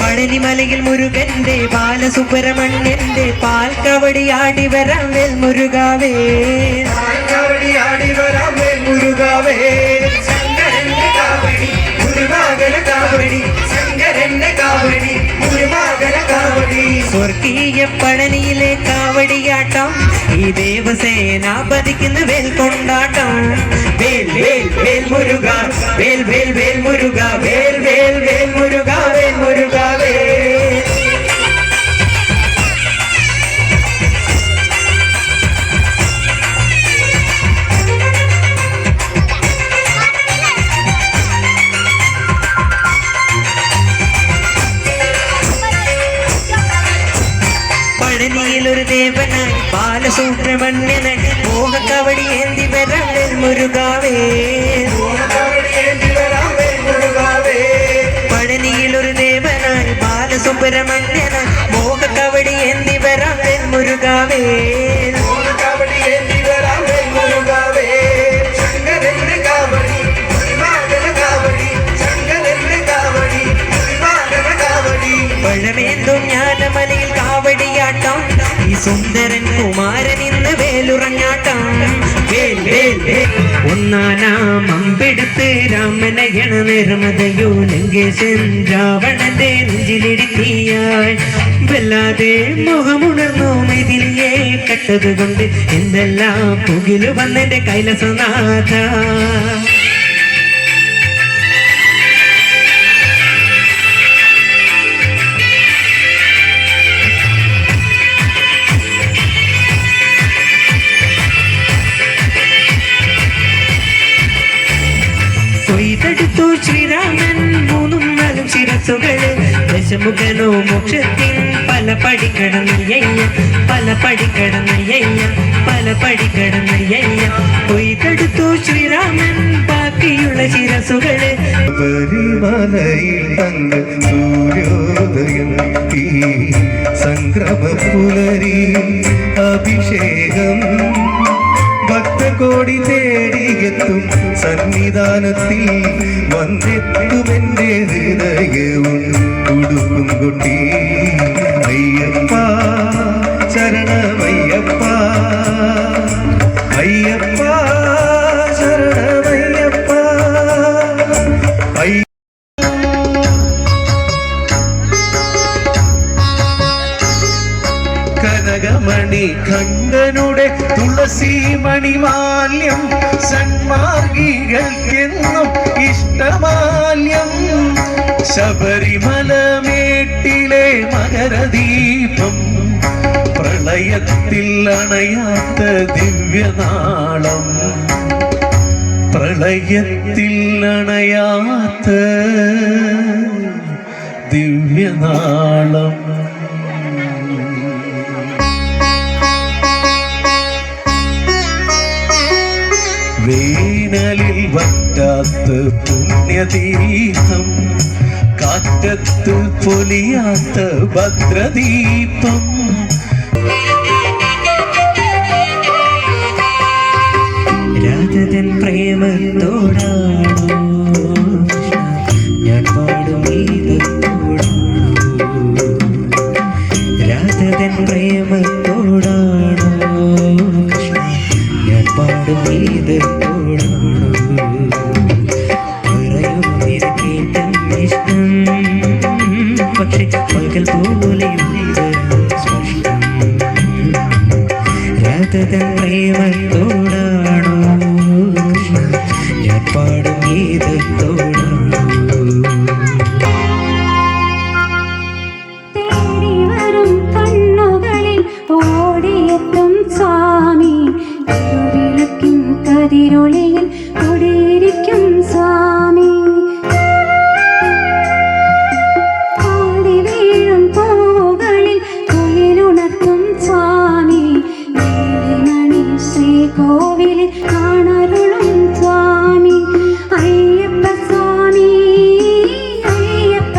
പഴനിമലയിൽ മുരുകന്റെ ബാലസുബ്രഹ്മണ്യന്റെ പാൽക്കവടിയാടി ആടി വരാമേൽ മുരുകാവേ മുരുകാവേ. പഴനിയിലെ കാവടിയാട്ടം. ഈ ദേവസേനാപതിക്കുന്ന വേൽ കൊണ്ടാട്ടം വേൽ വേൽ വേൽ മുരുക വേൽ വേൽ വേൽ മുരുക വേൽ വേൽ വേൽ മുരുക വേൽ മുരുക വേൽ ദേവനായി ബാലസുബ്രഹ്മണ്യനായി മോഹക്കവടി എന്തി വരണ്ടൻ മുരുകാവേ. സുന്ദരൻ കുമാരൻ ഇന്ന് വേലുറങ്ങാട്ടം. വേൽ വേൽ രാമനയണ നിർമ്മതയോ ലങ്കേശൻ രാവണന്റെ നെഞ്ചിലിടുക്കിയായി വല്ലാതെ മുഖമുണർന്നു മെതിലിയെ കട്ടത് കൊണ്ട് എന്തെല്ലാം പുകിലു വന്നെന്റെ കൈലസനാഥ. ശ്രീരാമൻ മൂന്നും നാലും ശിരസുകൾ ദശമുഖനോ മോക്ഷത്തിൻ പല പടി കടന്നയ്യ പല പടി കടന്നയ്യ പല പടി കടന്നയ്യ കൊയ്തെടുത്തു ശ്രീരാമൻ ബാക്കിയുള്ള ശിരസുകൾ ശബരിമലയിൽ തങ്ങ സൂര്യോദയം സംക്രമ പുലരി അഭിഷേകം സന്നിധാനത്തിൽ വന്നെത്തുമെന്റെ ഹൃദയവും ഉടുക്കും കുട്ടി. കനകമണി കണ്ടനുടെ തുളസി മണിമാല്യം സന്മാർഗികൾക്കെന്നും ഇഷ്ടമാല്യം. ശബരിമല മേട്ടിലെ മകരദീപം പ്രളയത്തിൽ അണയാത്ത ദിവ്യനാളം പ്രളയത്തിൽ അണയാത്ത ദിവ്യനാളം. വേനലിൽ വറ്റാത്ത പുണ്യതീർത്ഥം കാറ്റത്ത് പൊലിയാത്ത ഭദ്രദീപം. കതിരൊളിയിൽ കുടിയിരിക്കും സ്വാമി. ആടി വീഴും മണി ശ്രീകോവിലിൽ കാണരുളും സ്വാമി. അയ്യപ്പ അയ്യപ്പ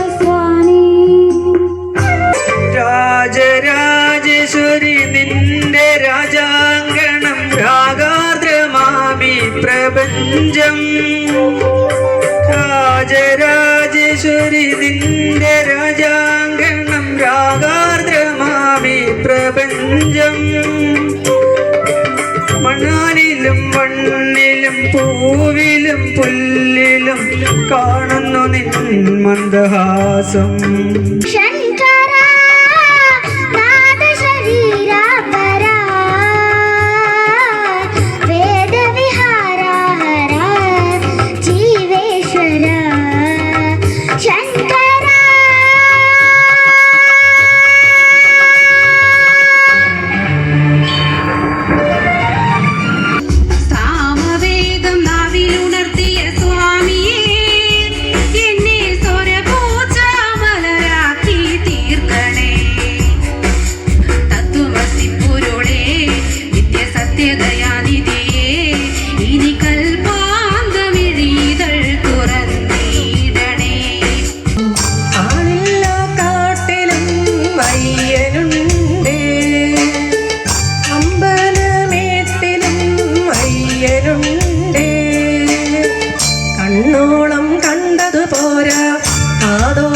നിന്റെ രാജാങ്കണം രാഗാർദ്രമാമി പ്രപഞ്ചം രാജരാജേശ്വരി നിന്റെ രാജാങ്കണം രാഗാർദ്രമാമി പ്രപഞ്ചം. മണാലിലും മണ്ണിലും പൂവിലും പുല്ലിലും കാണുന്നു നിൻ മന്ദഹാസം. പോരാ. കാതോ